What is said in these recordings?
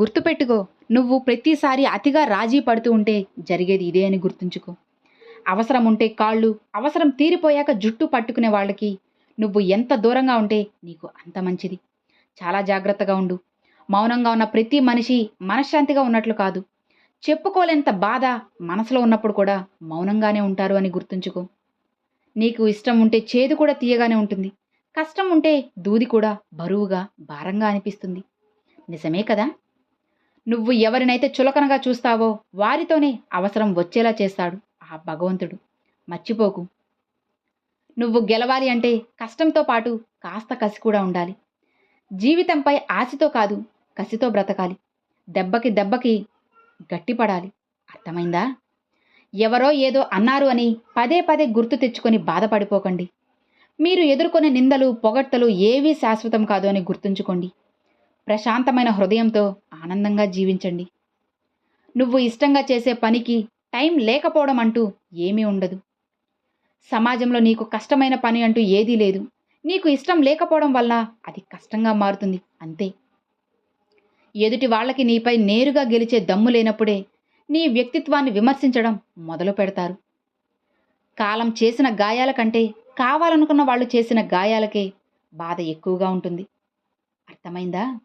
గుర్తుపెట్టుకో నువ్వు ప్రతిసారి అతిగా రాజీ పడుతూ ఉంటే జరిగేది ఇదే అని గుర్తుంచుకో. అవసరం ఉంటే కాళ్ళు అవసరం తీరిపోయాక జుట్టు పట్టుకునే వాళ్ళకి నువ్వు ఎంత దూరంగా ఉంటే నీకు అంత మంచిది. చాలా జాగ్రత్తగా ఉండు. మౌనంగా ఉన్న ప్రతి మనిషి మనశ్శాంతిగా ఉన్నట్లు కాదు. చెప్పుకోలేంత బాధ మనసులో ఉన్నప్పుడు కూడా మౌనంగానే ఉంటారు అని గుర్తుంచుకో. నీకు ఇష్టం ఉంటే చేదు కూడా తీయగానే ఉంటుంది. కష్టం ఉంటే దూది కూడా బరువుగా భారంగా అనిపిస్తుంది. నిజమే కదా? నువ్వు ఎవరినైతే చులకనగా చూస్తావో వారితోనే అవసరం వచ్చేలా చేస్తాడు ఆ భగవంతుడు. మర్చిపోకు. నువ్వు గెలవాలి అంటే కష్టంతో పాటు కాస్త కసి కూడా ఉండాలి. జీవితంపై ఆశతో కాదు కసితో బ్రతకాలి. దెబ్బకి దెబ్బకి గట్టిపడాలి. అర్థమైందా? ఎవరో ఏదో అన్నారు అని పదే పదే గుర్తు తెచ్చుకొని బాధపడిపోకండి. మీరు ఎదుర్కొనే నిందలు పొగడ్తలు ఏవీ శాశ్వతం కాదు అని గుర్తుంచుకోండి. ప్రశాంతమైన హృదయంతో ఆనందంగా జీవించండి. నువ్వు ఇష్టంగా చేసే పనికి టైం లేకపోవడం అంటూ ఏమీ ఉండదు. సమాజంలో నీకు కష్టమైన పని అంటూ ఏదీ లేదు. నీకు ఇష్టం లేకపోవడం వల్ల అది కష్టంగా మారుతుంది. అంతే. ఎదుటి వాళ్ళకి నీపై నేరుగా గెలిచే దమ్ము లేనప్పుడే నీ వ్యక్తిత్వాన్ని విమర్శించడం మొదలు పెడతారు. కాలం చేసిన గాయాల కంటే కావాలనుకున్న వాళ్ళు చేసిన గాయాలకే బాధ ఎక్కువగా ఉంటుంది. అర్థమైందా?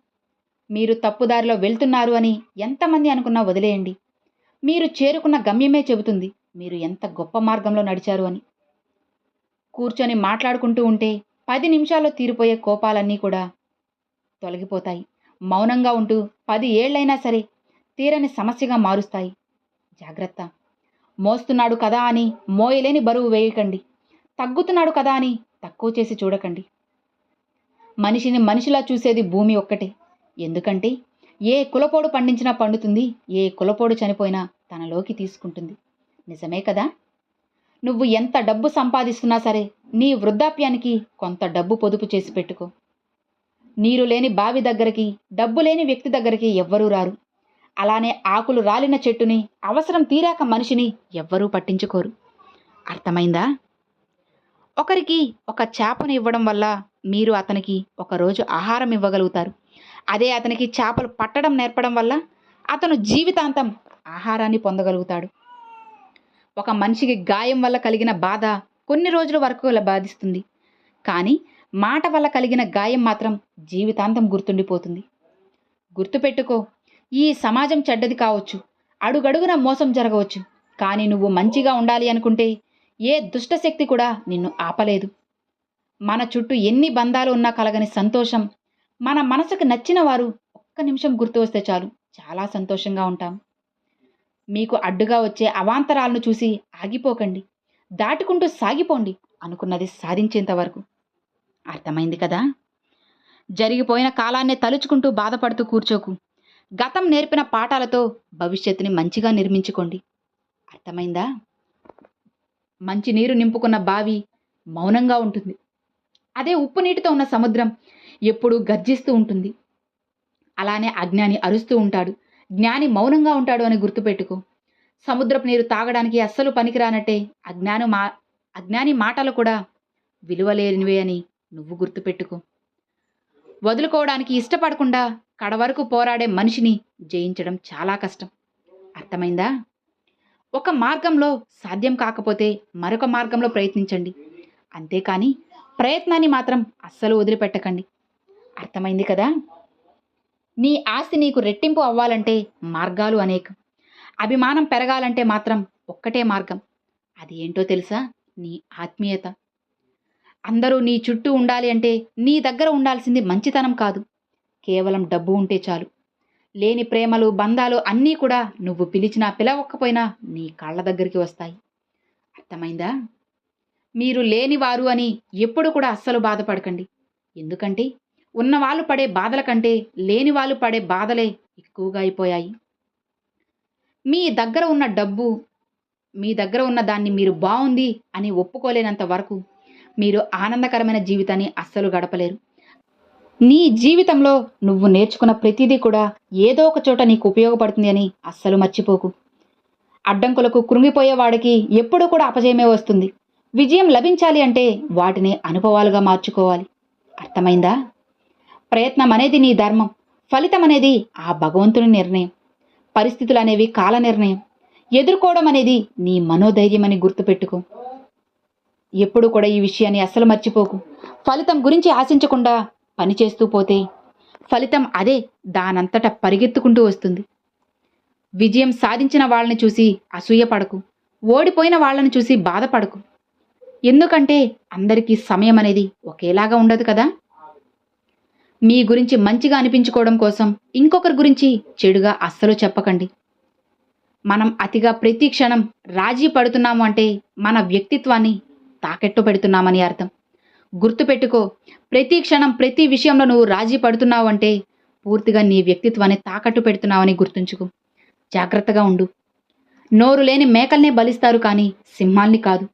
మీరు తప్పుదారిలో వెళ్తున్నారు అని ఎంతమంది అనుకున్నా వదిలేయండి. మీరు చేరుకున్న గమ్యమే చెబుతుంది మీరు ఎంత గొప్ప మార్గంలో నడిచారు అని. కూర్చొని మాట్లాడుకుంటూ ఉంటే పది నిమిషాల్లో తీరిపోయే కోపాలన్నీ కూడా తొలగిపోతాయి. మౌనంగా ఉంటూ పది ఏళ్ళైనా సరే తీరని సమస్యగా మారుస్తాయి. జాగ్రత్త. మోస్తున్నాడు కదా అని మోయలేని బరువు వేయకండి. తగ్గుతున్నాడు కదా అని తక్కువ చేసి చూడకండి. మనిషిని మనిషిలా చూసేది భూమి ఒక్కటే. ఎందుకంటే ఏ కులపోడు పండించినా పండుతుంది ఏ కులపోడు చనిపోయినా తనలోకి తీసుకుంటుంది. నిజమే కదా? నువ్వు ఎంత డబ్బు సంపాదిస్తున్నా సరే నీ వృద్ధాప్యానికి కొంత డబ్బు పొదుపు చేసి పెట్టుకో. నీరు లేని బావి దగ్గరికి డబ్బు లేని వ్యక్తి దగ్గరికి ఎవ్వరూ రారు. అలానే ఆకులు రాలిన చెట్టుని అవసరం తీరాక మనిషిని ఎవ్వరూ పట్టించుకోరు. అర్థమైందా? ఒకరికి ఒక చేపను ఇవ్వడం వల్ల మీరు అతనికి ఒకరోజు ఆహారం ఇవ్వగలుగుతారు. అదే అతనికి చేపలు పట్టడం నేర్పడం వల్ల అతను జీవితాంతం ఆహారాన్ని పొందగలుగుతాడు. ఒక మనిషికి గాయం వల్ల కలిగిన బాధ కొన్ని రోజుల వరకు బాధిస్తుంది. కానీ మాట వల్ల కలిగిన గాయం మాత్రం జీవితాంతం గుర్తుండిపోతుంది. గుర్తుపెట్టుకో ఈ సమాజం చెడ్డది కావచ్చు అడుగడుగున మోసం జరగవచ్చు కానీ నువ్వు మంచిగా ఉండాలి అనుకుంటే ఏ దుష్టశక్తి కూడా నిన్ను ఆపలేదు. మన చుట్టూ ఎన్ని బంధాలు ఉన్నా కలగని సంతోషం మన మనసుకు నచ్చిన వారు ఒక్క నిమిషం గుర్తు వస్తే చాలు. చాలా సంతోషంగా ఉంటాం. మీకు అడ్డుగా వచ్చే అవాంతరాలను చూసి ఆగిపోకండి. దాటుకుంటూ సాగిపోండి అనుకున్నది సాధించేంత వరకు. అర్థమైంది కదా? జరిగిపోయిన కాలాన్ని తలుచుకుంటూ బాధపడుతూ కూర్చోకు. గతం నేర్పిన పాఠాలతో భవిష్యత్తుని మంచిగా నిర్మించుకోండి. అర్థమైందా? మంచి నీరు నింపుకున్న బావి మౌనంగా ఉంటుంది. అదే ఉప్పు నీటితో ఉన్న సముద్రం ఎప్పుడూ గర్జిస్తూ ఉంటుంది. అలానే అజ్ఞాని అరుస్తూ ఉంటాడు. జ్ఞాని మౌనంగా ఉంటాడు అని గుర్తుపెట్టుకో. సముద్రపు నీరు తాగడానికి అస్సలు పనికిరానట్టే. అజ్ఞాను మా అజ్ఞాని మాటలు కూడా విలువలేనివే అని నువ్వు గుర్తుపెట్టుకో. వదులుకోవడానికి ఇష్టపడకుండా కడవరకు పోరాడే మనిషిని జయించడం చాలా కష్టం. అర్థమైందా? ఒక మార్గంలో సాధ్యం కాకపోతే మరొక మార్గంలో ప్రయత్నించండి. అంతేకాని ప్రయత్నాన్ని మాత్రం అస్సలు వదిలిపెట్టకండి. అర్థమైంది కదా? నీ ఆస్తి నీకు రెట్టింపు అవ్వాలంటే మార్గాలు అనేకం. అభిమానం పెరగాలంటే మాత్రం ఒక్కటే మార్గం. అది ఏంటో తెలుసా? నీ ఆత్మీయత. అందరూ నీ చుట్టూ ఉండాలి అంటే నీ దగ్గర ఉండాల్సింది మంచితనం కాదు. కేవలం డబ్బు ఉంటే చాలు. లేని ప్రేమలు బంధాలు అన్నీ కూడా నువ్వు పిలిచినా పిలవకపోయినా నీ కాళ్ళ దగ్గరికి వస్తాయి. అర్థమైందా? మీరు లేనివారు అని ఎప్పుడు కూడా అస్సలు బాధపడకండి. ఎందుకంటే ఉన్నవాళ్ళు పడే బాధల కంటే లేని వాళ్ళు పడే బాధలే ఎక్కువగా అయిపోయాయి. మీ దగ్గర ఉన్న డబ్బు మీ దగ్గర ఉన్న దాన్ని మీరు బాగుంది అని ఒప్పుకోలేనంత వరకు మీరు ఆనందకరమైన జీవితాన్ని అస్సలు గడపలేరు. నీ జీవితంలో నువ్వు నేర్చుకున్న ప్రతిదీ కూడా ఏదో ఒక చోట నీకు ఉపయోగపడుతుంది అని అస్సలు మర్చిపోకు. అడ్డంకులకు కృంగిపోయేవాడికి ఎప్పుడూ కూడా అపజయమే వస్తుంది. విజయం లభించాలి అంటే వాటిని అనుభవాలుగా మార్చుకోవాలి. అర్థమైందా? ప్రయత్నం అనేది నీ ధర్మం. ఫలితం అనేది ఆ భగవంతుని నిర్ణయం. పరిస్థితులు అనేవి కాల నిర్ణయం. ఎదుర్కోవడం అనేది నీ మనోధైర్యం అని గుర్తుపెట్టుకో. ఎప్పుడు కూడా ఈ విషయాన్ని అస్సలు మర్చిపోకు. ఫలితం గురించి ఆశించకుండా పనిచేస్తూ పోతే ఫలితం అదే దానంతట పరిగెత్తుకుంటూ వస్తుంది. విజయం సాధించిన వాళ్ళని చూసి అసూయపడకు. ఓడిపోయిన వాళ్ళని చూసి బాధపడకు. ఎందుకంటే అందరికీ సమయం అనేది ఒకేలాగా ఉండదు కదా? మీ గురించి మంచిగా అనిపించుకోవడం కోసం ఇంకొకరి గురించి చెడుగా అస్సలు చెప్పకండి. మనం అతిగా ప్రతి క్షణం రాజీ పడుతున్నాము అంటే మన వ్యక్తిత్వాన్ని తాకెట్టు పెడుతున్నామని అర్థం. గుర్తుపెట్టుకో ప్రతి క్షణం ప్రతి విషయంలో నువ్వు రాజీ పడుతున్నావు అంటే పూర్తిగా నీ వ్యక్తిత్వాన్ని తాకట్టు పెడుతున్నావని గుర్తుంచుకో. జాగ్రత్తగా ఉండు. నోరు లేని మేకల్నే బలిస్తారు కానీ సింహాల్ని కాదు.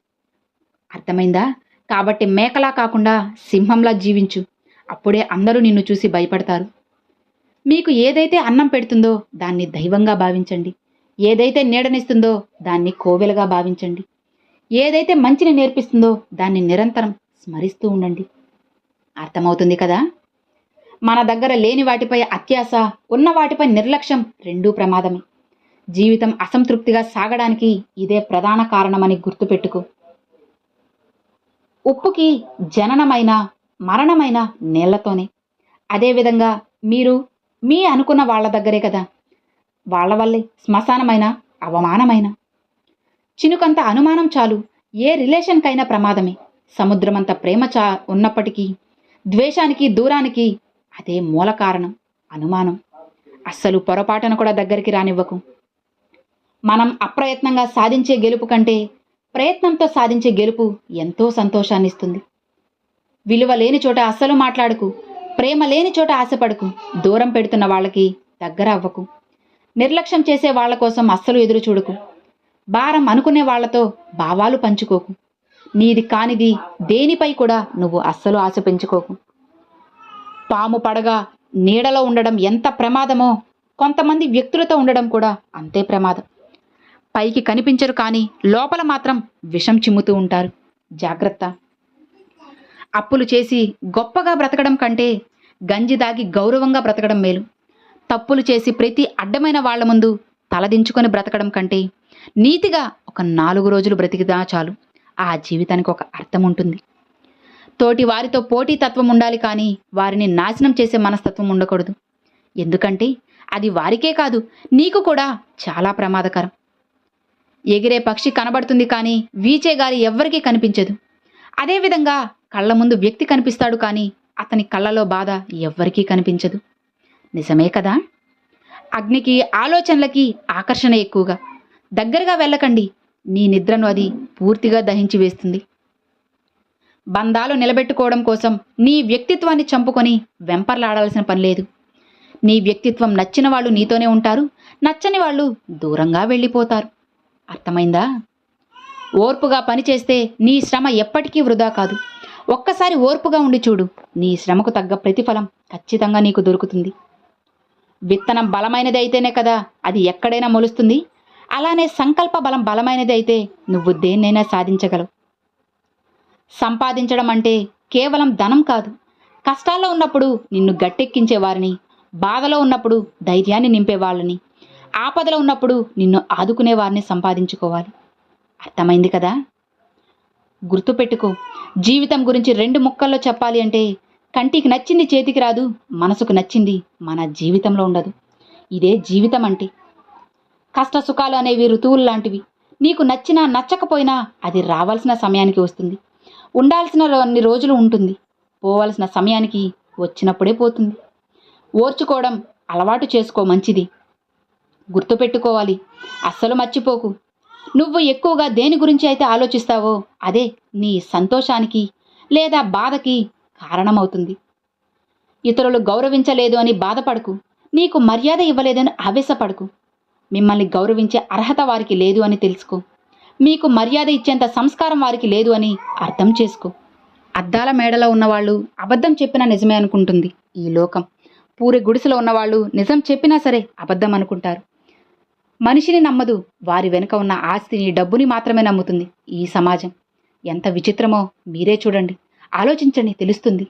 అర్థమైందా? కాబట్టి మేకలా కాకుండా సింహంలా జీవించు. అప్పుడే అందరూ నిన్ను చూసి భయపడతారు. మీకు ఏదైతే అన్నం పెడుతుందో దాన్ని దైవంగా భావించండి. ఏదైతే నీడనిస్తుందో దాన్ని కోవెలుగా భావించండి. ఏదైతే మంచిని నేర్పిస్తుందో దాన్ని నిరంతరం స్మరిస్తూ ఉండండి. అర్థమవుతుంది కదా? మన దగ్గర లేని వాటిపై అత్యాశ ఉన్న వాటిపై నిర్లక్ష్యం రెండూ ప్రమాదమే. జీవితం అసంతృప్తిగా సాగడానికి ఇదే ప్రధాన కారణమని గుర్తుపెట్టుకో. ఉప్పుకి జననమైన మరణమైన నీళ్ళతోనే. అదేవిధంగా మీరు మీ అనుకున్న వాళ్ళ దగ్గరే కదా. వాళ్ళ వల్లే శ్మశానమైన అవమానమైన. చినుకంత అనుమానం చాలు. ఏ రిలేషన్కైనా ప్రమాదమే. సముద్రమంత ప్రేమ చా ఉన్నప్పటికీ ద్వేషానికి దూరానికి అదే మూల కారణం అనుమానం. అస్సలు పొరపాటున కూడా దగ్గరికి రానివ్వకు. మనం అప్రయత్నంగా సాధించే గెలుపు కంటే ప్రయత్నంతో సాధించే గెలుపు ఎంతో సంతోషాన్ని ఇస్తుంది విలువ లేని చోట అస్సలు మాట్లాడకు. ప్రేమ లేని చోట ఆశపడకు. దూరం పెడుతున్న వాళ్ళకి దగ్గర అవ్వకు. నిర్లక్ష్యం చేసే వాళ్ళ కోసం అస్సలు ఎదురు చూడకు. భారం అనుకునే వాళ్ళతో భావాలు పంచుకోకు. నీది కానిది దేనిపై కూడా నువ్వు అస్సలు ఆశ పెంచుకోకు. పాము పడగా నీడలో ఉండడం ఎంత ప్రమాదమో కొంతమంది వ్యక్తులతో ఉండడం కూడా అంతే ప్రమాదం. పైకి కనిపించరు కానీ లోపల మాత్రం విషం చిమ్ముతూ ఉంటారు. జాగ్రత్త. అప్పులు చేసి గొప్పగా బ్రతకడం కంటే గంజి దాగి గౌరవంగా బ్రతకడం మేలు. తప్పులు చేసి ప్రతి అడ్డమైన వాళ్ళ ముందు తలదించుకొని బ్రతకడం కంటే నీతిగా ఒక నాలుగు రోజులు బ్రతికిదా చాలు. ఆ జీవితానికి ఒక అర్థం ఉంటుంది. తోటి వారితో పోటీతత్వం ఉండాలి కానీ వారిని నాశనం చేసే మనస్తత్వం ఉండకూడదు. ఎందుకంటే అది వారికే కాదు నీకు కూడా చాలా ప్రమాదకరం. ఎగిరే పక్షి కనబడుతుంది కానీ వీచే గాలి ఎవ్వరికీ కనిపించదు. అదేవిధంగా కళ్ళ ముందు వ్యక్తి కనిపిస్తాడు కానీ అతని కళ్ళలో బాధ ఎవ్వరికీ కనిపించదు. నిజమే కదా? అగ్నికి ఆలోచనలకి ఆకర్షణ ఎక్కువగా. దగ్గరగా వెళ్ళకండి. నీ నిద్రను అది పూర్తిగా దహించి వేస్తుంది. బంధాలు నిలబెట్టుకోవడం కోసం నీ వ్యక్తిత్వాన్ని చంపుకొని వెంపర్లాడాల్సిన పని లేదు. నీ వ్యక్తిత్వం నచ్చిన వాళ్ళు నీతోనే ఉంటారు. నచ్చని వాళ్ళు దూరంగా వెళ్ళిపోతారు. అర్థమైందా? ఓర్పుగా పనిచేస్తే నీ శ్రమ ఎప్పటికీ వృధా కాదు. ఒక్కసారి ఓర్పుగా ఉండి చూడు. నీ శ్రమకు తగ్గ ప్రతిఫలం ఖచ్చితంగా నీకు దొరుకుతుంది. విత్తనం బలమైనది అయితేనే కదా అది ఎక్కడైనా మొలుస్తుంది. అలానే సంకల్ప బలం బలమైనది అయితే నువ్వు దేన్నైనా సాధించగలవు. సంపాదించడం అంటే కేవలం ధనం కాదు. కష్టాల్లో ఉన్నప్పుడు నిన్ను గట్టెక్కించే వారిని బాధలో ఉన్నప్పుడు ధైర్యాన్ని నింపే వాళ్ళని ఆపదలో ఉన్నప్పుడు నిన్ను ఆదుకునే వారిని సంపాదించుకోవాలి. అర్థమైంది కదా? గుర్తుపెట్టుకో. జీవితం గురించి రెండు ముక్కల్లో చెప్పాలి అంటే కంటికి నచ్చింది చేతికి రాదు మనసుకు నచ్చింది మన జీవితంలో ఉండదు. ఇదే జీవితం అంటే. కష్ట సుఖాలు అనేవి ఋతువులు లాంటివి. నీకు నచ్చినా నచ్చకపోయినా అది రావాల్సిన సమయానికి వస్తుంది. ఉండాల్సిన అన్ని రోజులు ఉంటుంది. పోవాల్సిన సమయానికి వచ్చినప్పుడే పోతుంది. ఓర్చుకోవడం అలవాటు చేసుకో మంచిది. గుర్తుపెట్టుకోవాలి. అస్సలు మర్చిపోకు. నువ్వు ఎక్కువగా దేని గురించి అయితే ఆలోచిస్తావో అదే నీ సంతోషానికి లేదా బాధకి కారణమవుతుంది. ఇతరులు గౌరవించలేదు అని బాధపడకు. నీకు మర్యాద ఇవ్వలేదని ఆవేశపడకు. మిమ్మల్ని గౌరవించే అర్హత వారికి లేదు అని తెలుసుకో. మీకు మర్యాద ఇచ్చేంత సంస్కారం వారికి లేదు అని అర్థం చేసుకో. అద్దాల మేడలో ఉన్నవాళ్ళు అబద్ధం చెప్పినా నిజమే అనుకుంటుంది ఈ లోకం. పూరి గుడిసెలో ఉన్నవాళ్ళు నిజం చెప్పినా సరే అబద్ధం అనుకుంటారు. మనిషిని నమ్మదు. వారి వెనుక ఉన్న ఆస్తిని డబ్బుని మాత్రమే నమ్ముతుంది ఈ సమాజం. ఎంత విచిత్రమో మీరే చూడండి. ఆలోచించండి తెలుస్తుంది.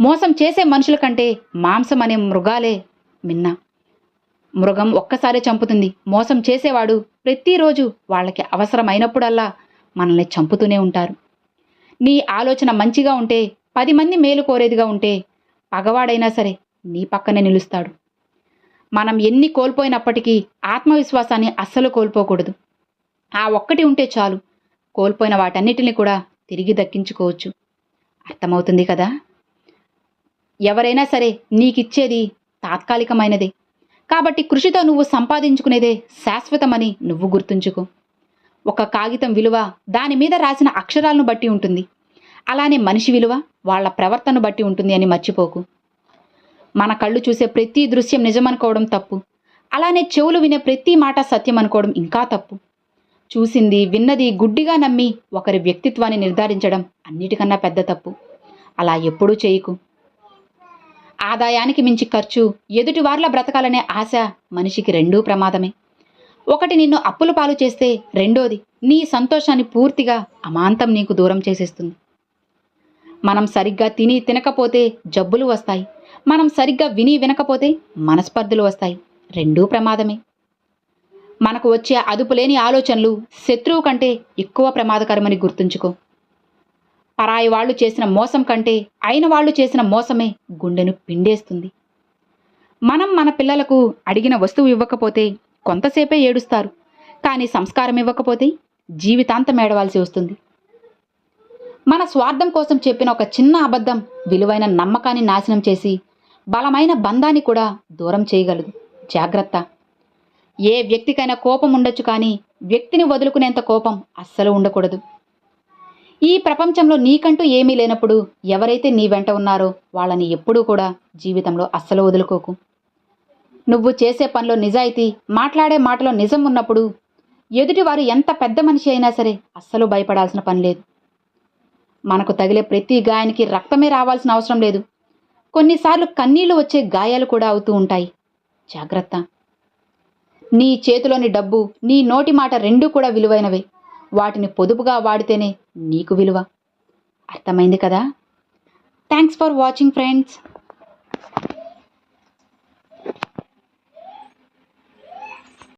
మోసం చేసే మనుషుల కంటే మాంసం అనే మృగాలే మిన్న. మృగం ఒక్కసారే చంపుతుంది. మోసం చేసేవాడు ప్రతిరోజు వాళ్ళకి అవసరమైనప్పుడల్లా మనల్ని చంపుతూనే ఉంటారు. నీ ఆలోచన మంచిగా ఉంటే పది మంది మేలు కోరేదిగా ఉంటే పగవాడైనా సరే నీ పక్కనే నిలుస్తాడు. మనం ఎన్ని కోల్పోయినప్పటికీ ఆత్మవిశ్వాసాన్ని అస్సలు కోల్పోకూడదు. ఆ ఒక్కటి ఉంటే చాలు. కోల్పోయిన వాటన్నిటిని కూడా తిరిగి దక్కించుకోవచ్చు. అర్థమవుతుంది కదా? ఎవరైనా సరే నీకిచ్చేది తాత్కాలికమైనదే. కాబట్టి కృషితో నువ్వు సంపాదించుకునేదే శాశ్వతమని నువ్వు గుర్తుంచుకో. ఒక కాగితం విలువ దాని మీద రాసిన అక్షరాలను బట్టి ఉంటుంది. అలానే మనిషి విలువ వాళ్ళ ప్రవర్తన బట్టి ఉంటుంది అని మర్చిపోకు. మన కళ్ళు చూసే ప్రతి దృశ్యం నిజమనుకోవడం తప్పు. అలానే చెవులు వినే ప్రతి మాట సత్యం అనుకోవడం ఇంకా తప్పు. చూసింది విన్నది గుడ్డిగా నమ్మి ఒకరి వ్యక్తిత్వాన్ని నిర్ధారించడం అన్నిటికన్నా పెద్ద తప్పు. అలా ఎప్పుడూ చేయకు. ఆదాయానికి మించి ఖర్చు ఎదుటివార్ల బ్రతకాలనే ఆశ మనిషికి రెండూ ప్రమాదమే. ఒకటి నిన్ను అప్పుల పాలు చేస్తే రెండోది నీ సంతోషాన్ని పూర్తిగా అమాంతం నీకు దూరం చేసేస్తుంది. మనం సరిగ్గా తిని తినకపోతే జబ్బులు వస్తాయి. మనం సరిగ్గా విని వినకపోతే మనస్పర్ధలు వస్తాయి. రెండూ ప్రమాదమే. మనకు వచ్చే అదుపులేని ఆలోచనలు శత్రువు కంటే ఎక్కువ ప్రమాదకరమని గుర్తుంచుకో. పరాయి వాళ్ళు చేసిన మోసం కంటే అయిన వాళ్ళు చేసిన మోసమే గుండెను పిండేస్తుంది. మనం మన పిల్లలకు అడిగిన వస్తువు ఇవ్వకపోతే కొంతసేపే ఏడుస్తారు. కానీ సంస్కారం ఇవ్వకపోతే జీవితాంతం ఏడవాల్సి వస్తుంది. మన స్వార్థం కోసం చెప్పిన ఒక చిన్న అబద్ధం విలువైన నమ్మకాన్ని నాశనం చేసి బలమైన బంధాన్ని కూడా దూరం చేయగలదు. జాగ్రత్త. ఏ వ్యక్తికైనా కోపం ఉండొచ్చు కానీ వ్యక్తిని వదులుకునేంత కోపం అస్సలు ఉండకూడదు. ఈ ప్రపంచంలో నీకంటూ ఏమీ లేనప్పుడు ఎవరైతే నీ వెంట ఉన్నారో వాళ్ళని ఎప్పుడూ కూడా జీవితంలో అస్సలు వదులుకోకు. నువ్వు చేసే పనిలో నిజాయితీ మాట్లాడే మాటలో నిజం ఉన్నప్పుడు ఎదుటివారు ఎంత పెద్ద మనిషి అయినా సరే అస్సలు భయపడాల్సిన పని లేదు. మనకు తగిలే ప్రతి గాయానికి రక్తమే రావాల్సిన అవసరం లేదు. కొన్నిసార్లు కన్నీళ్ళు వచ్చే గాయాలు కూడా అవుతూ ఉంటాయి. జాగ్రత్త. నీ చేతిలోని డబ్బు నీ నోటి మాట రెండూ కూడా విలువైనవే. వాటిని పొదుపుగా వాడితేనే నీకు విలువ. అర్థమైంది కదా? Thanks for watching friends